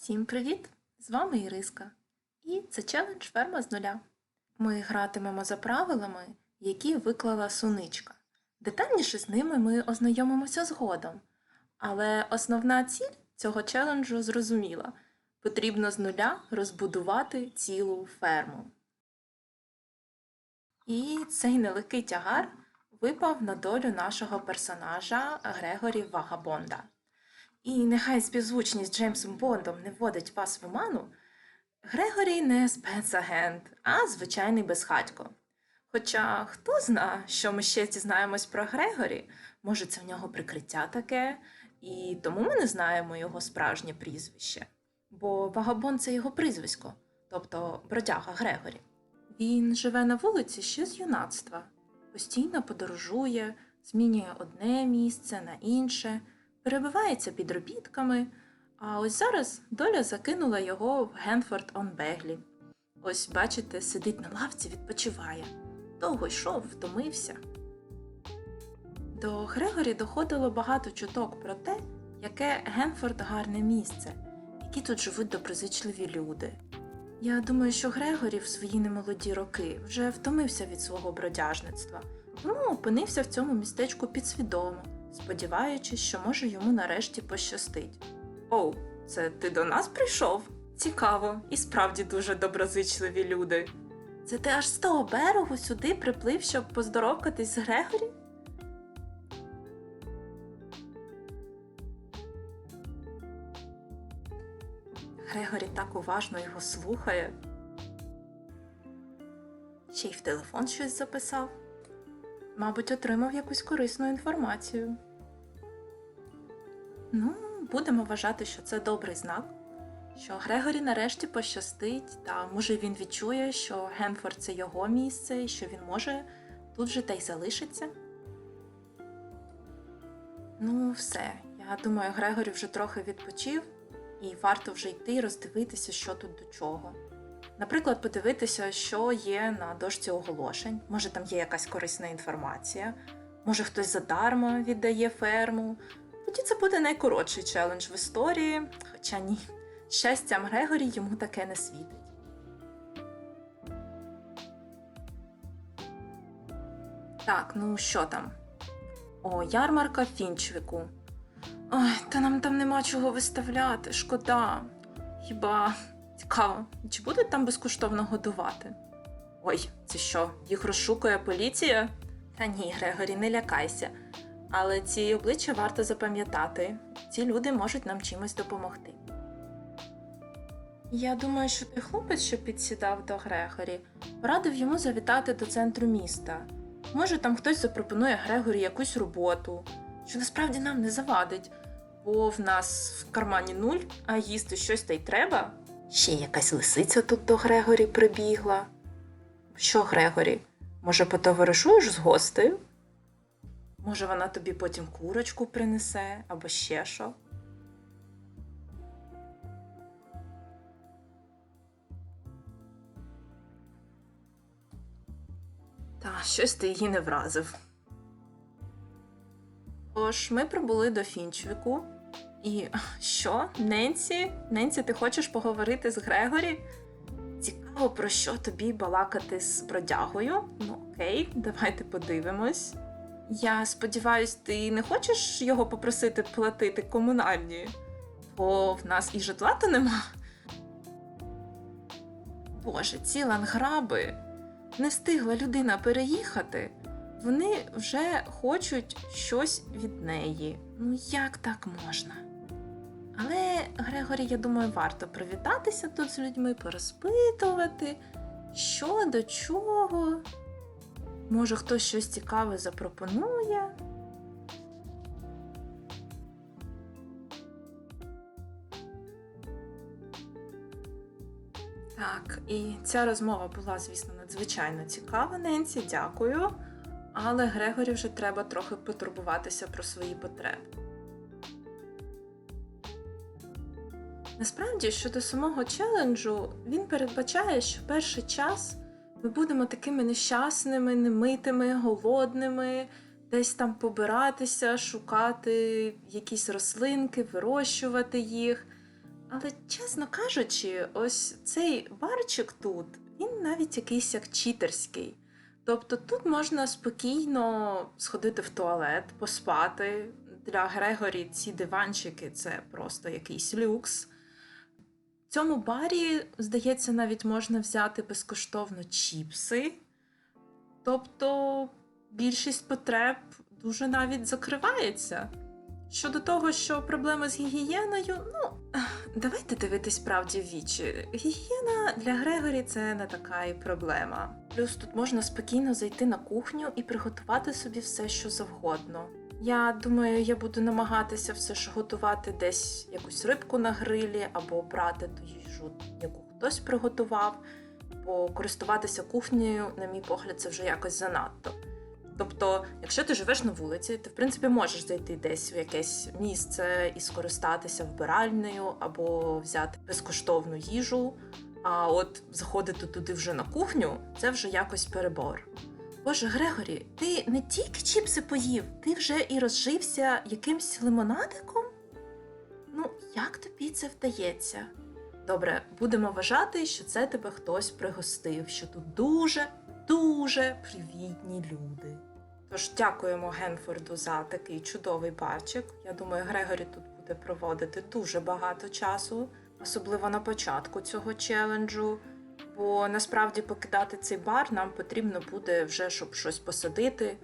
Всім привіт! З вами Іриска. І це челендж ферма з нуля. Ми гратимемо за правилами, які виклала суничка. Детальніше з ними ми ознайомимося згодом. Але основна ціль цього челенджу зрозуміла: потрібно з нуля розбудувати цілу ферму. І цей нелегкий тягар випав на долю нашого персонажа Грегорі Вагабонда. І нехай співзвучність з Джеймсом Бондом не вводить вас в оману, Грегорі не спецагент, а звичайний безхатько. Хоча хто зна, що ми ще дізнаємось про Грегорі, може, це в нього прикриття таке, і тому ми не знаємо його справжнє прізвище. Бо Вагабон це його прізвисько, тобто бродяга Грегорі. Він живе на вулиці ще з юнацтва, постійно подорожує, змінює одне місце на інше, перебивається підробітками. А ось зараз доля закинула його в Генфорд он Беглі. Ось, бачите, сидить на лавці, відпочиває. Довго йшов, втомився. До Грегорі доходило багато чуток про те, яке Генфорд гарне місце, які тут живуть доброзичливі люди. Я думаю, що Грегорі в свої немолоді роки вже втомився від свого бродяжництва, тому опинився в цьому містечку підсвідомо, сподіваючись, що може йому нарешті пощастить. Оу, це ти до нас прийшов? Цікаво, і справді дуже доброзичливі люди. Це ти аж з того берегу сюди приплив, щоб поздоровкатись з Грегорі? Грегорі так уважно його слухає. Ще й в телефон щось записав. Мабуть, отримав якусь корисну інформацію. Ну, будемо вважати, що це добрий знак, що Грегорі нарешті пощастить, та може він відчує, що Генфорд це його місце і що він може тут же та й залишиться. Ну, все. Я думаю, Грегорі вже трохи відпочив, і варто вже йти роздивитися, що тут до чого. Наприклад, подивитися, що є на дошці оголошень. Може, там є якась корисна інформація, може хтось задарма віддає ферму. Тоді це буде найкоротший челендж в історії, хоча ні, щастям Грегорі йому таке не світить. Так, ну що там? О, ярмарка Фінчвіку. Ой, та нам там нема чого виставляти, шкода. Хіба цікаво, чи будуть там безкоштовно годувати? Ой, це що, їх розшукує поліція? Та ні, Грегорі, не лякайся. Але ці обличчя варто запам'ятати. Ці люди можуть нам чимось допомогти. Я думаю, що той хлопець, що підсідав до Грегорі, порадив йому завітати до центру міста. Може, там хтось запропонує Грегорі якусь роботу, що насправді нам не завадить, бо в нас в кармані нуль, а їсти щось та й треба. Ще якась лисиця тут до Грегорі прибігла. Що, Грегорі, може, потоваришуєш з гостею? Може, вона тобі потім курочку принесе або ще що. Та щось ти її не вразив. Тож ми прибули до Фінчвіку. І що, Ненсі? Ненсі, ти хочеш поговорити з Грегорі? Цікаво, про що тобі балакати з бродягою? Ну, окей, давайте подивимось. Я сподіваюсь, ти не хочеш його попросити платити комунальні, бо в нас і житла то нема. Боже, ці ланграби не встигла людина переїхати, вони вже хочуть щось від неї. Ну як так можна? Але, Грегорі, я думаю, варто привітатися тут з людьми, порозпитувати, що до чого. Може, хтось щось цікаве запропонує. Так, і ця розмова була, звісно, надзвичайно цікава, Ненсі, дякую. Але Грегорі вже треба трохи потурбуватися про свої потреби. Насправді, щодо самого челенджу, він передбачає, що перший час ми будемо такими нещасними, немитими, голодними, десь там побиратися, шукати якісь рослинки, вирощувати їх. Але, чесно кажучи, ось цей барчик тут, він навіть якийсь як читерський. Тобто тут можна спокійно сходити в туалет, поспати. Для Грегорі ці диванчики це просто якийсь люкс. Цьому барі, здається, навіть можна взяти безкоштовно чіпси. Тобто більшість потреб дуже навіть закривається. Щодо того, що проблеми з гігієною, ну давайте дивитись правді в вічі. Гігієна для Грегорі це не така і проблема. Плюс тут можна спокійно зайти на кухню і приготувати собі все, що завгодно. Я думаю, я буду намагатися все ж готувати десь якусь рибку на грилі або брати ту їжу, яку хтось приготував, бо користуватися кухнею, на мій погляд, це вже якось занадто. Тобто, якщо ти живеш на вулиці, ти в принципі можеш зайти десь в якесь місце і скористатися вбиральнею або взяти безкоштовну їжу. А от заходити туди вже на кухню це вже якось перебор. Боже, Грегорі, ти не тільки чіпси поїв, ти вже і розжився якимсь лимонадиком? Ну, як тобі це вдається? Добре, будемо вважати, що це тебе хтось пригостив, що тут дуже, дуже привітні люди. Тож дякуємо Генфорду за такий чудовий барчик. Я думаю, Грегорі тут буде проводити дуже багато часу, особливо на початку цього челенджу. Бо насправді покидати цей бар нам потрібно буде вже, щоб щось посадити.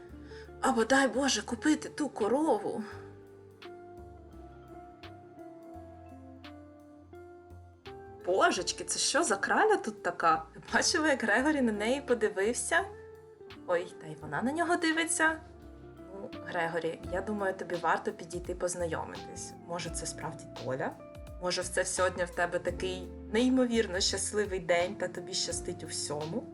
Або дай Боже купити ту корову. Божечки, це що за краля тут така? Бачили, як Грегорі на неї подивився? Ой, та й вона на нього дивиться. Ну, Грегорі, я думаю, тобі варто підійти познайомитись. Може, це справді доля? Може, це сьогодні в тебе такий неймовірно щасливий день та тобі щастить у всьому?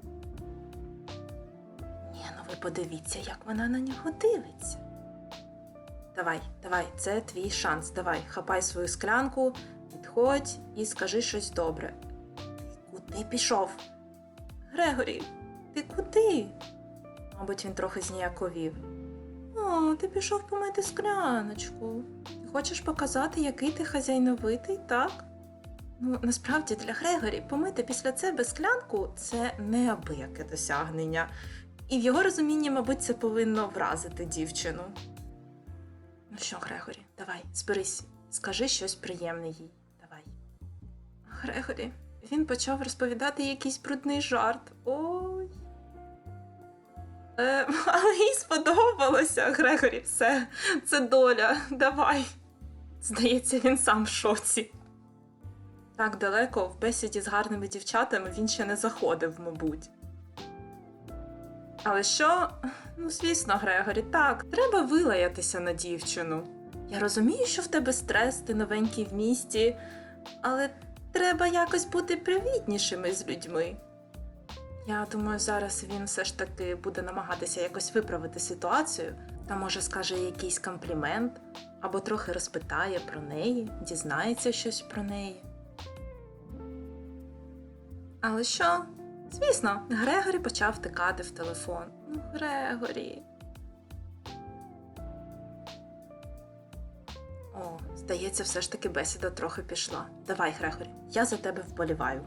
Ні, ну ви подивіться, як вона на нього дивиться. Давай, давай, це твій шанс. Давай, хапай свою склянку, підходь і скажи щось добре. Куди пішов? Грегорі, ти куди? Мабуть, він трохи зніяковів. О, ти пішов помити скляночку. Ти хочеш показати, який ти хазяйновитий, так? Ну, насправді для Грегорі помити після себе склянку це неабияке досягнення. І в його розумінні, мабуть, це повинно вразити дівчину. Ну що, Грегорі, давай, зберись, скажи щось приємне їй. Давай. Грегорі, він почав розповідати якийсь брудний жарт. Ой. Е, але їй сподобалося, Грегорі, все, це доля, давай. Здається, він сам в шоці. Так далеко в бесіді з гарними дівчатами він ще не заходив, мабуть. Але що? Ну, звісно, Грегорі, так, треба вилаятися на дівчину. Я розумію, що в тебе стрес, ти новенький в місті, але треба якось бути привітнішими з людьми. Я думаю, зараз він все ж таки буде намагатися якось виправити ситуацію, та може скаже якийсь комплімент, або трохи розпитає про неї, дізнається щось про неї. Але що? Звісно, Грегорі почав втикати в телефон. Ну, Грегорі. О, здається, все ж таки бесіда трохи пішла. Давай, Грегорі, я за тебе вболіваю.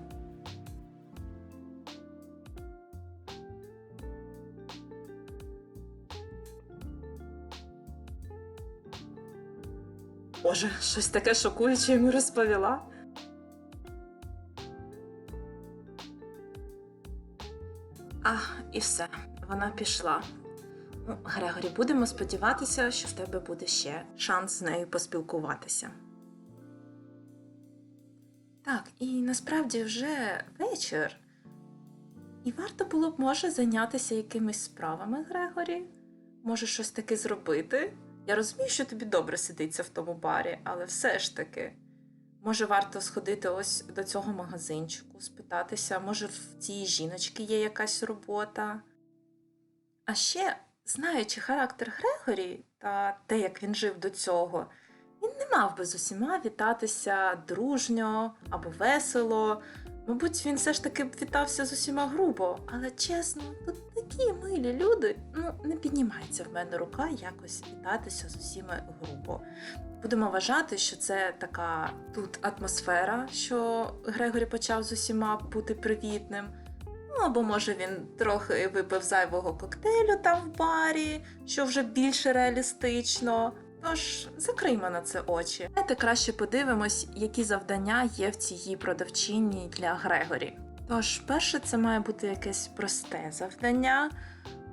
Боже, щось таке шокуюче йому розповіла. А, і все, вона пішла. Ну, Грегорі, будемо сподіватися, що в тебе буде ще шанс з нею поспілкуватися. Так, і насправді вже вечір. І варто було б, може, зайнятися якимись справами, Грегорі. Може, щось таке зробити. Я розумію, що тобі добре сидиться в тому барі, але все ж таки. Може, варто сходити ось до цього магазинчику, спитатися, може, в цій жіночки є якась робота. А ще, знаючи характер Грегорі та те, як він жив до цього, він не мав би з усіма вітатися дружньо або весело. Мабуть, він все ж таки вітався з усіма грубо, але чесно, тут такі милі люди. Ну, не піднімається в мене рука якось вітатися з усіма грубо. Будемо вважати, що це така тут атмосфера, що Грегорі почав з усіма бути привітним. Ну, або може він трохи випив зайвого коктейлю там в барі, що вже більше реалістично. Тож закриймо на це очі. Давайте краще подивимось, які завдання є в цій продавчині для Грегорі. Тож, перше, це має бути якесь просте завдання.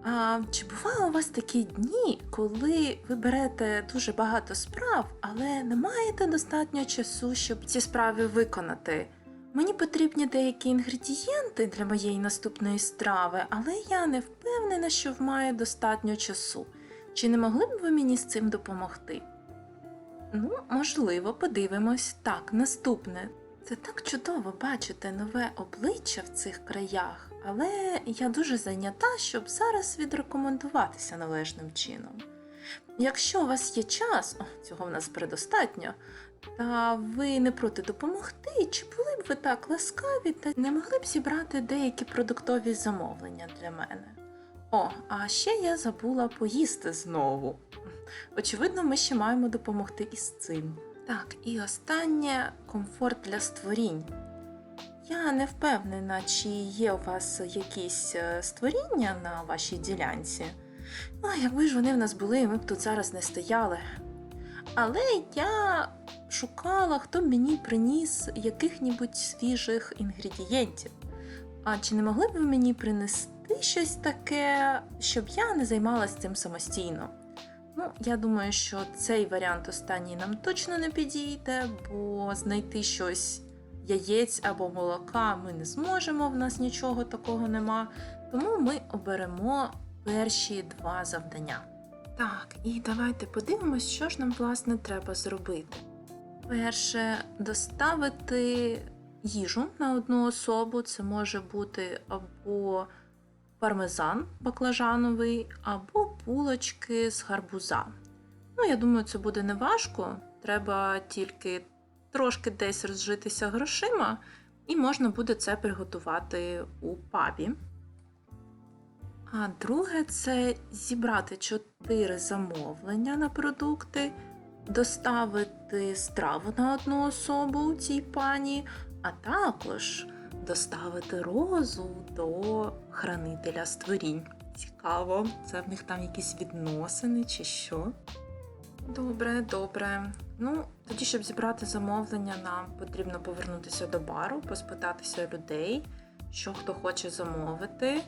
А чи бували у вас такі дні, коли ви берете дуже багато справ, але не маєте достатньо часу, щоб ці справи виконати? Мені потрібні деякі інгредієнти для моєї наступної страви, але я не впевнена, що маю достатньо часу. Чи не могли б ви мені з цим допомогти? Ну, можливо, подивимось. Так, наступне. Це так чудово бачити нове обличчя в цих краях, але я дуже зайнята, щоб зараз відрекомендуватися належним чином. Якщо у вас є час, о, цього в нас предостатньо, та ви не проти допомогти, чи були б ви так ласкаві та не могли б зібрати деякі продуктові замовлення для мене? О, а ще я забула поїсти знову. Очевидно, ми ще маємо допомогти із цим. Так, і останнє комфорт для створінь. Я не впевнена, чи є у вас якісь е, створіння на вашій ділянці. Ну, якби ж вони в нас були, ми б тут зараз не стояли. Але я шукала, хто б мені приніс яких-небудь свіжих інгредієнтів. А чи не могли б ви мені принести щось таке, щоб я не займалася цим самостійно? Ну, я думаю, що цей варіант останній нам точно не підійде, бо знайти щось яєць або молока ми не зможемо, в нас нічого такого нема. Тому ми оберемо перші два завдання. Так, і давайте подивимось, що ж нам власне треба зробити. Перше, доставити їжу на одну особу. Це може бути або пармезан баклажановий, або булочки з гарбуза. Ну, я думаю, це буде неважко. Треба тільки трошки десь розжитися грошима, і можна буде це приготувати у пабі. А друге це зібрати 4 замовлення на продукти, доставити страву на одну особу цій пані, а також доставити розу до хранителя створінь. Цікаво, це в них там якісь відносини чи що? Добре, добре. Ну, тоді, щоб зібрати замовлення, нам потрібно повернутися до бару, поспитатися людей, що хто хоче замовити.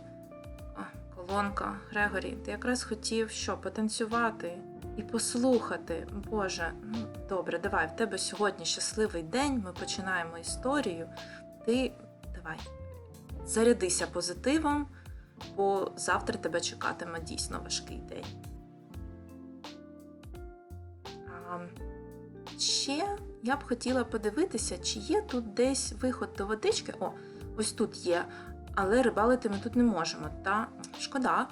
А, колонка, Грегорі, ти якраз хотів що, потанцювати і послухати. Боже, ну добре, давай, в тебе сьогодні щасливий день, ми починаємо історію. Ти давай, зарядися позитивом, бо завтра тебе чекатиме дійсно важкий день. А, ще я б хотіла подивитися, чи є тут десь виход до водички. О, ось тут є, але рибалити ми тут не можемо. Та шкода.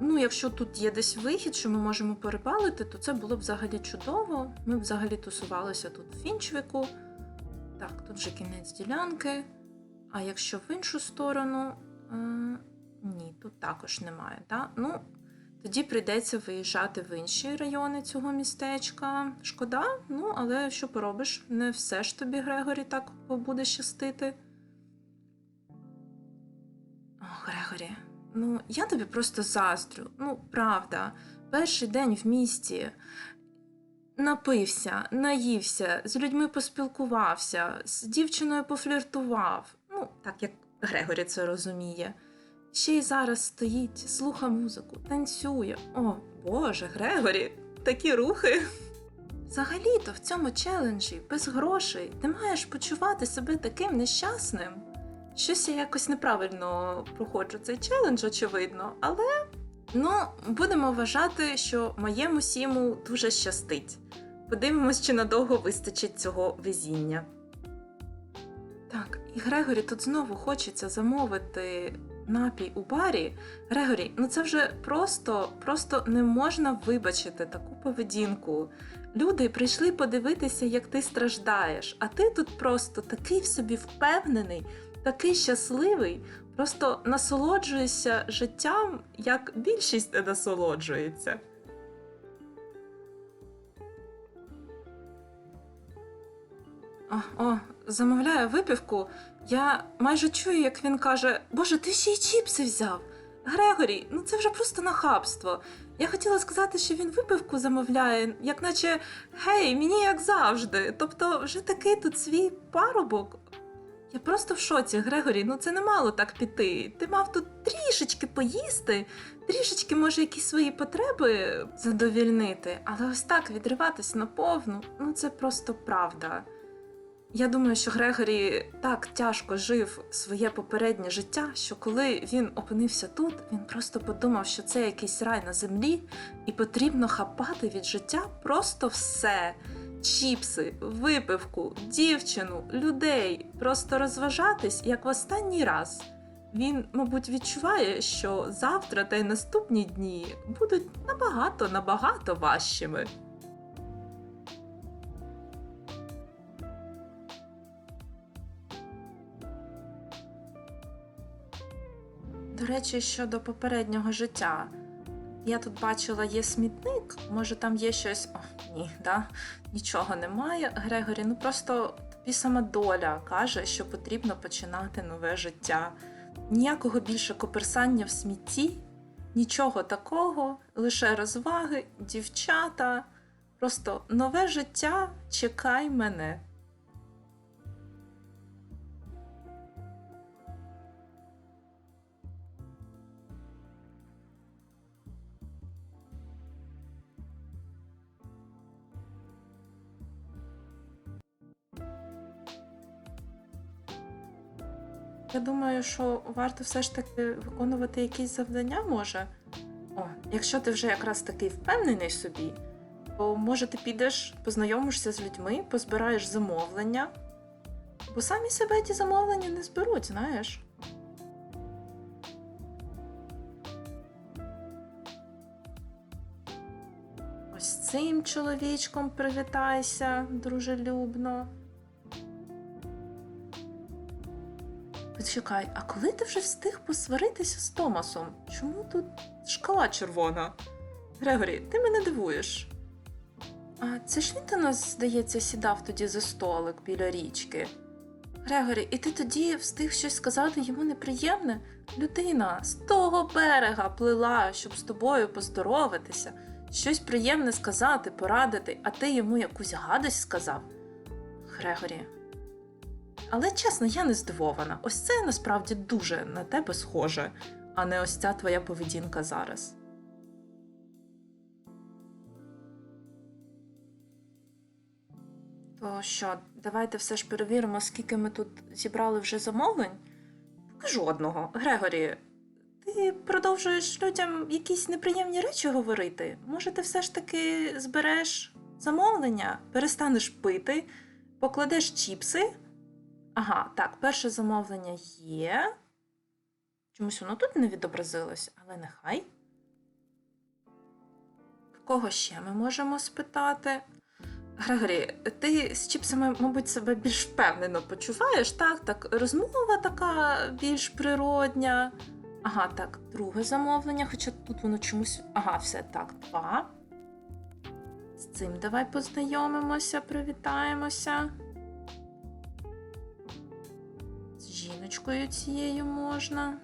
Ну, якщо тут є десь вихід, що ми можемо порибалити, то це було б взагалі чудово. Ми б взагалі тусувалися тут в Фінчвіку. Так, тут вже кінець ділянки. А якщо в іншу сторону, е, ні, тут також немає. Та? Ну, тоді прийдеться виїжджати в інші райони цього містечка. Шкода, ну але що поробиш? Не все ж тобі, Грегорі, так буде щастити. О, Грегорі, ну я тобі просто заздрю. Ну, правда, перший день в місті. Напився, наївся, з людьми поспілкувався, з дівчиною пофліртував. Ну, так як Грегорі це розуміє. Ще й зараз стоїть, слуха музику, танцює. О, Боже, Грегорі, такі рухи. Взагалі-то в цьому челенджі без грошей ти маєш почувати себе таким нещасним. Щось я якось неправильно проходжу цей челендж, очевидно, але ну, будемо вважати, що моєму сіму дуже щастить. Подивимось, чи надовго вистачить цього везіння. І Грегорі тут знову хочеться замовити напій у барі. Грегорі, ну це вже просто, просто не можна вибачити таку поведінку. Люди прийшли подивитися, як ти страждаєш, а ти тут просто такий в собі впевнений, такий щасливий, просто насолоджуєшся життям, як більшість не насолоджується. О, о, замовляє випівку. Я майже чую, як він каже: Боже, ти ще й чіпси взяв. Грегорі, ну це вже просто нахабство. Я хотіла сказати, що він випивку замовляє, як наче гей, мені як завжди. Тобто, вже такий тут свій парубок. Я просто в шоці, Грегорі, ну це не мало так піти. Ти мав тут трішечки поїсти, трішечки, може, якісь свої потреби задовільнити, але ось так відриватись на повну, ну це просто правда. Я думаю, що Грегорі так тяжко жив своє попереднє життя, що коли він опинився тут, він просто подумав, що це якийсь рай на землі, і потрібно хапати від життя просто все: чіпси, випивку, дівчину, людей, просто розважатись як в останній раз. Він, мабуть, відчуває, що завтра та й наступні дні будуть набагато набагато важчими. До речі, щодо попереднього життя. Я тут бачила, є смітник, може там є щось. О, ні, да? нічого немає. Грегорі, ну просто тобі сама доля каже, що потрібно починати нове життя. Ніякого більше коперсання в смітті, нічого такого, лише розваги, дівчата. Просто нове життя, чекай мене. Я думаю, що варто все ж таки виконувати якісь завдання може. О, якщо ти вже якраз такий впевнений собі, то може ти підеш, познайомишся з людьми, позбираєш замовлення. Бо самі себе ті замовлення не зберуть, знаєш. Ось цим чоловічком привітайся дружелюбно. Почекай, а коли ти вже встиг посваритися з Томасом? Чому тут шкала червона? Грегорі, ти мене дивуєш. А це ж він до нас, здається, сідав тоді за столик біля річки. Грегорі, і ти тоді встиг щось сказати йому неприємне? Людина з того берега плила, щоб з тобою поздоровитися, щось приємне сказати, порадити, а ти йому якусь гадость сказав. Грегорі, але чесно, я не здивована. Ось це насправді дуже на тебе схоже, а не ось ця твоя поведінка зараз. То що, давайте все ж перевіримо, скільки ми тут зібрали вже замовлень? Поки жодного. Грегорі, ти продовжуєш людям якісь неприємні речі говорити? Може, ти все ж таки збереш замовлення, перестанеш пити, покладеш чіпси? Ага, так, перше замовлення є. Чомусь воно тут не відобразилось, але нехай. Кого ще ми можемо спитати? Грегорі, ти з чіпсами, мабуть, себе більш впевнено почуваєш, так? Так, розмова така більш природня. Ага, так, друге замовлення, хоча тут воно чомусь. Ага, все так, два. З цим давай познайомимося, привітаємося. Жіночкою цією можна.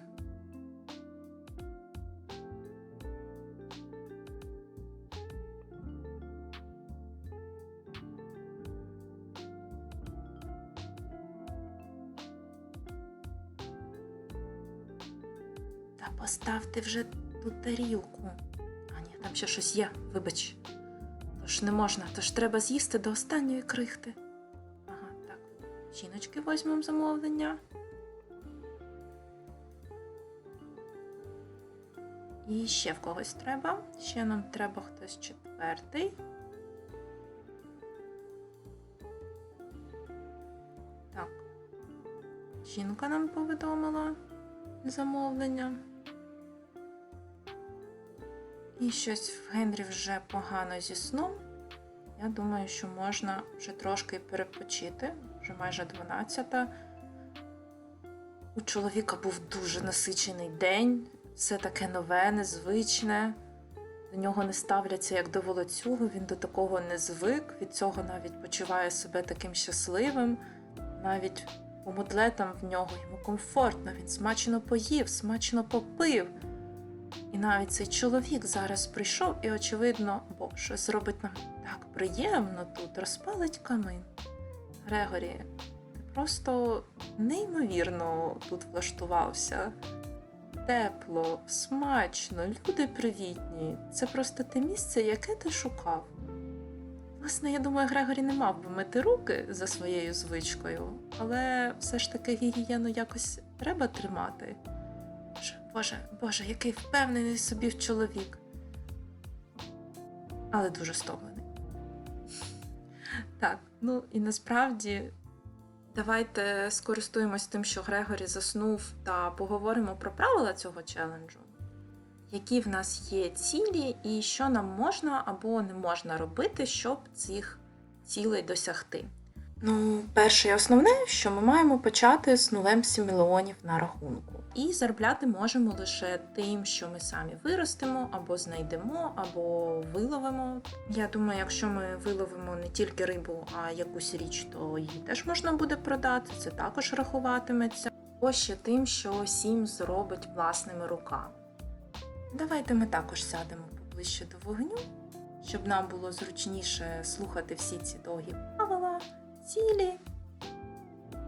Та поставте вже ту тарілку. А ні, там ще щось є, вибач. Тож не можна, тож треба з'їсти до останньої крихти. Ага, так. Жіночки візьмемо замовлення. І ще в когось треба. Ще нам треба хтось четвертий. Так. Жінка нам повідомила замовлення. І щось в Генрі вже погано зі сном. Я думаю, що можна вже трошки перепочити, вже майже 12. У чоловіка був дуже насичений день, все таке нове, незвичне. до нього не ставляться як до волоцюгу, він до такого не звик, від цього навіть почуває себе таким щасливим. Навіть помутлетам в нього йому комфортно, він смачно поїв, смачно попив. І навіть цей чоловік зараз прийшов і, очевидно, бо щось робить нам так приємно тут, розпалить камин. Грегорі, ти просто неймовірно тут влаштувався. Тепло, смачно, люди привітні. Це просто те місце, яке ти шукав. Власне, я думаю, Грегорі не мав би мити руки за своєю звичкою, але все ж таки гігієну якось треба тримати. Боже, Боже, який впевнений собі в чоловік. Але дуже стомлений. Так, ну і насправді давайте скористуємось тим, що Грегорі заснув, та поговоримо про правила цього челенджу. Які в нас є цілі, і що нам можна або не можна робити, щоб цих цілей досягти. Ну, перше і основне, що ми маємо почати з нулем 7 мільйонів на рахунку. І заробляти можемо лише тим, що ми самі виростемо, або знайдемо, або виловимо. Я думаю, якщо ми виловимо не тільки рибу, а якусь річ, то її теж можна буде продати. Це також рахуватиметься. Ось ще тим, що сім зробить власними руками. Давайте ми також сядемо поближче до вогню, щоб нам було зручніше слухати всі ці довгі правила, цілі.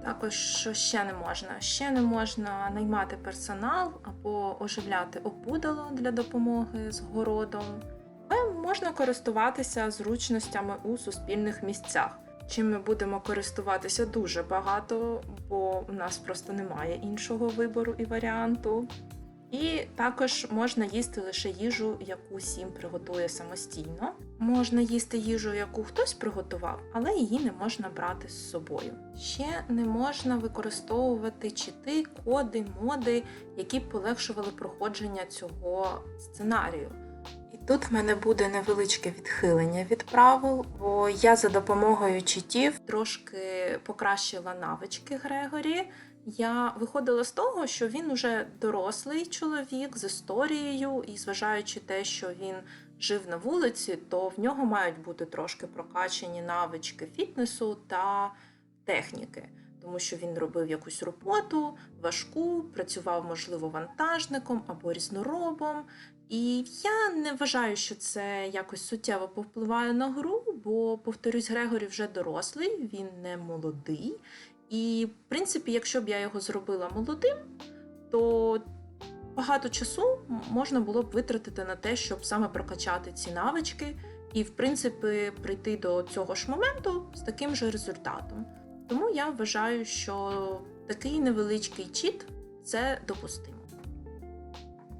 Також, що ще не можна? Ще не можна наймати персонал або оживляти опудало для допомоги з городом. Але можна користуватися зручностями у суспільних місцях. Чим ми будемо користуватися дуже багато, бо у нас просто немає іншого вибору і варіанту. І також можна їсти лише їжу, яку сім приготує самостійно. Можна їсти їжу, яку хтось приготував, але її не можна брати з собою. Ще не можна використовувати чити, коди, моди, які б полегшували проходження цього сценарію. І тут в мене буде невеличке відхилення від правил, бо я за допомогою читів трошки покращила навички Грегорі. Я виходила з того, що він уже дорослий чоловік з історією, і зважаючи те, що він жив на вулиці, то в нього мають бути трошки прокачані навички фітнесу та техніки, тому що він робив якусь роботу важку, працював, можливо, вантажником або різноробом. І я не вважаю, що це якось суттєво повпливає на гру, бо, повторюсь, Грегорі вже дорослий, він не молодий. І, в принципі, якщо б я його зробила молодим, то багато часу можна було б витратити на те, щоб саме прокачати ці навички, і, в принципі, прийти до цього ж моменту з таким же результатом. Тому я вважаю, що такий невеличкий чіт це допустимо.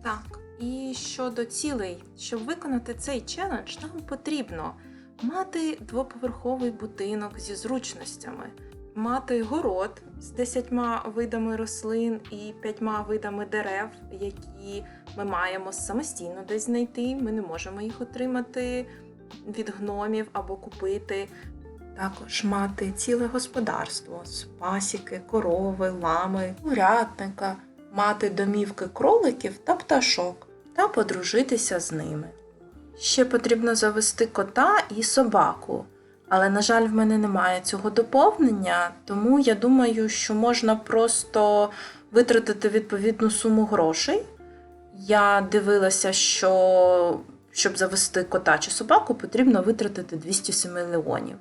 Так, і щодо цілей, щоб виконати цей челендж, нам потрібно мати двоповерховий будинок зі зручностями мати город з десятьма видами рослин і п'ятьма видами дерев, які ми маємо самостійно десь знайти. Ми не можемо їх отримати від гномів або купити. Також мати ціле господарство з пасіки, корови, лами, урядника, мати домівки кроликів та пташок та подружитися з ними. Ще потрібно завести кота і собаку. Але, на жаль, в мене немає цього доповнення, тому я думаю, що можна просто витратити відповідну суму грошей. Я дивилася, що щоб завести кота чи собаку, потрібно витратити 207 мільйонів.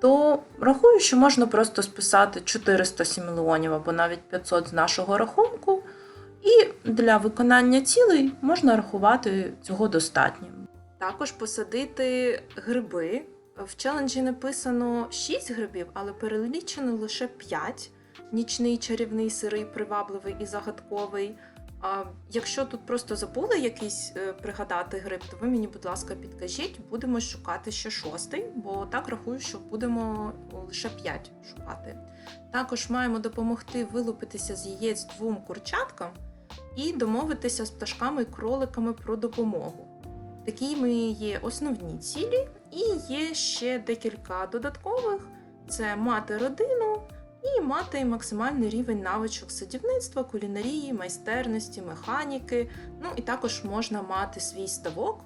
То рахую, що можна просто списати 407 мільйонів або навіть 500 з нашого рахунку, і для виконання цілей можна рахувати цього достатньо. Також посадити гриби. В челенджі написано 6 грибів, але перелічено лише 5. Нічний чарівний сирий, привабливий і загадковий. А якщо тут просто забули якийсь е, пригадати гриб, то ви мені, будь ласка, підкажіть, будемо шукати ще шостий, бо так рахую, що будемо лише 5 шукати. Також маємо допомогти вилупитися з яєць двом курчаткам і домовитися з пташками і кроликами про допомогу. Такими є основні цілі, і є ще декілька додаткових: це мати родину і мати максимальний рівень навичок садівництва, кулінарії, майстерності, механіки. Ну і також можна мати свій ставок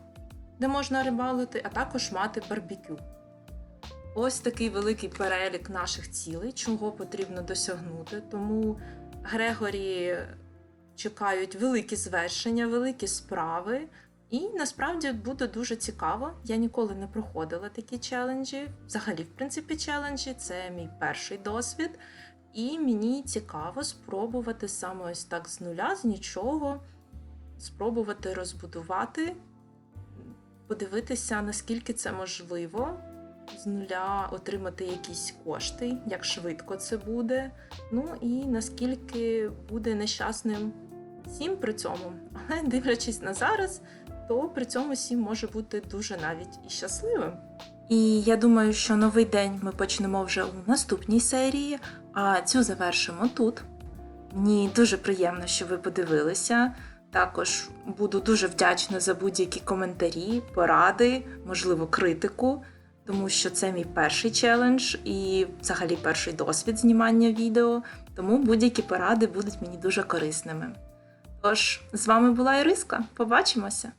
де можна рибалити, а також мати барбекю. Ось такий великий перелік наших цілей, чого потрібно досягнути. Тому Грегорі чекають великі звершення, великі справи. І насправді буде дуже цікаво. Я ніколи не проходила такі челенджі. Взагалі, в принципі, челенджі це мій перший досвід. І мені цікаво спробувати саме ось так з нуля, з нічого, спробувати розбудувати, подивитися, наскільки це можливо, з нуля отримати якісь кошти, як швидко це буде. Ну і наскільки буде нещасним сім при цьому. Але дивлячись на зараз, то при цьому сім може бути дуже навіть і щасливим. І я думаю, що новий день ми почнемо вже у наступній серії, а цю завершимо тут. Мені дуже приємно, що ви подивилися. Також буду дуже вдячна за будь-які коментарі, поради, можливо, критику, тому що це мій перший челендж і взагалі перший досвід знімання відео, тому будь-які поради будуть мені дуже корисними. Тож, з вами була Іриска. Побачимося!